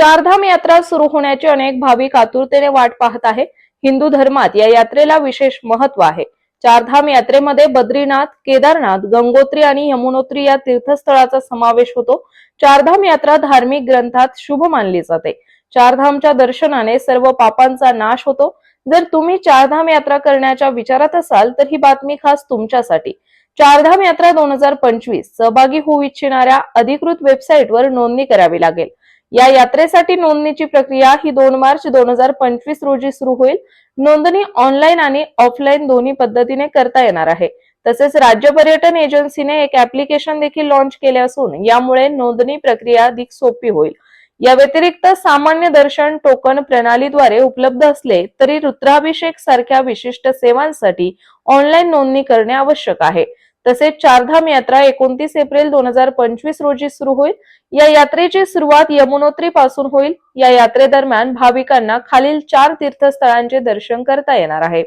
चारधाम यात्रा सुरू होण्याची अनेक भाविक आतुरतेने वाट पाहत आहे हिंदू धर्मात या यात्रेला विशेष महत्त्व आहे. चारधाम यात्रेमध्ये बद्रीनाथ केदारनाथ गंगोत्री आणि यमुनोत्री या तीर्थस्थळाचा समावेश होतो. चारधाम यात्रा धार्मिक ग्रंथात शुभ मानली जाते. चारधामच्या दर्शनाने सर्व पापांचा नाश होतो. जर तुम्ही चारधाम यात्रा करण्याच्या विचारात असाल तर ही बातमी खास तुमच्यासाठी. चारधाम यात्रा दोन हजार पंचवीस सहभागी होऊ इच्छिणाऱ्या अधिकृत वेबसाईटवर नोंदणी करावी लागेल. या यात्रेसाठी नोंदणीची प्रक्रिया ही दोन मार्च दोन हजार पंचवीस रोजी सुरू होईल. नोंदणी ऑनलाईन आणि ऑफलाईन दोन्ही पद्धतीने करता येणार आहे. तसेच राज्य पर्यटन एजन्सीने एक ऍप्लिकेशन देखील लॉन्च केले असून यामुळे नोंदणी प्रक्रिया अधिक सोपी होईल. या व्यतिरिक्त सामान्य दर्शन टोकन प्रणालीद्वारे उपलब्ध असले तरी रुद्राभिषेक सारख्या विशिष्ट सेवांसाठी ऑनलाईन नोंदणी करणे आवश्यक आहे. तसेच चारधाम यात्रा एकोणतीस एप्रिल दोन हजार पंचवीस रोजी सुरू होईल. या यात्रेची सुरुवात यमुनोत्री पासून होईल. या यात्रेदरम्यान भाविकांना खालील चार तीर्थस्थळांचे दर्शन करता येणार आहे.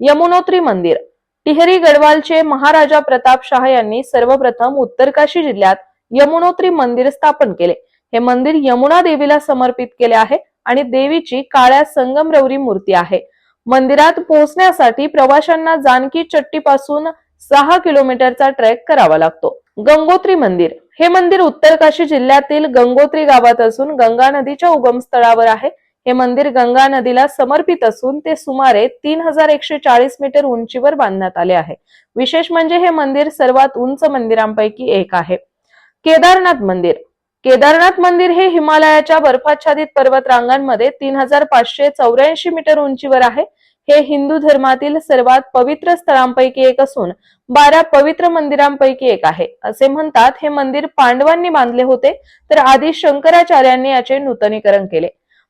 यमुनोत्री मंदिर टिहरी गडवालचे महाराजा प्रताप शाह यांनी सर्वप्रथम उत्तरकाशी जिल्ह्यात यमुनोत्री मंदिर स्थापन केले. हे मंदिर यमुना देवीला समर्पित केले आहे आणि देवीची काळ्या संगमरवरी मूर्ती आहे. मंदिरात पोहोचण्यासाठी प्रवाशांना जानकी चट्टी पासून सहा किलोमीटरचा ट्रेक करावा लागतो. गंगोत्री मंदिर. हे मंदिर उत्तरकाशी जिल्ह्यातील गंगोत्री गावात असून गंगा नदीच्या उगमस्थळावर आहे. हे मंदिर गंगा नदीला समर्पित असून ते सुमारे तीन हजार एकशे चाळीस मीटर उंचीवर बांधण्यात आले आहे. विशेष म्हणजे हे मंदिर सर्वात उंच मंदिरांपैकी एक आहे. केदारनाथ मंदिर. केदारनाथ मंदिर हे हिमालयाच्या बर्फाच्छादित पर्वत रांगांमध्ये तीन हजार पाचशे चौऱ्याऐंशी मीटर उंचीवर आहे. हे हिंदू धर्मातील सर्वात पवित्र स्थळांपैकी एक असून बारा पवित्र मंदिरांपैकी एक आहे. असे म्हणतात हे मंदिर पांडवांनी बांधले होते तर आधी शंकराचार्यांनी याचे नूतनीकरण केले.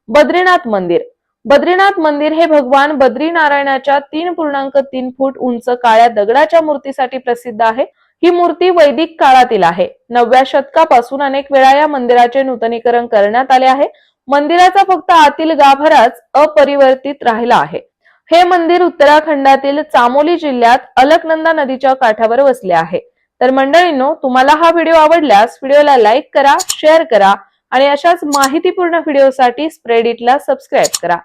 बद्रीनाथ मंदिर. बद्रीनाथ मंदिर हे भगवान बद्रीनारायणाच्या तीन पूर्णांक तीन फूट उंच काळ्या दगडाच्या मूर्तीसाठी प्रसिद्ध आहे. ही मूर्ती वैदिक काळातील आहे. नवव्या शतकापासून अनेक वेळा या मंदिराचे नूतनीकरण करण्यात आले आहे. मंदिराचा फक्त आतील गाभाराच अपरिवर्तित राहिला आहे. हे मंदिर उत्तराखंडातील चामोली जिल्ह्यात अलकनंदा नदीच्या काठावर वसले आहे. तर मंडळींनो तुम्हाला हा व्हिडिओ आवडल्यास व्हिडिओला लाईक करा शेअर करा आणि अशाच माहितीपूर्ण व्हिडिओसाठी स्प्रेडिटला सबस्क्राईब करा.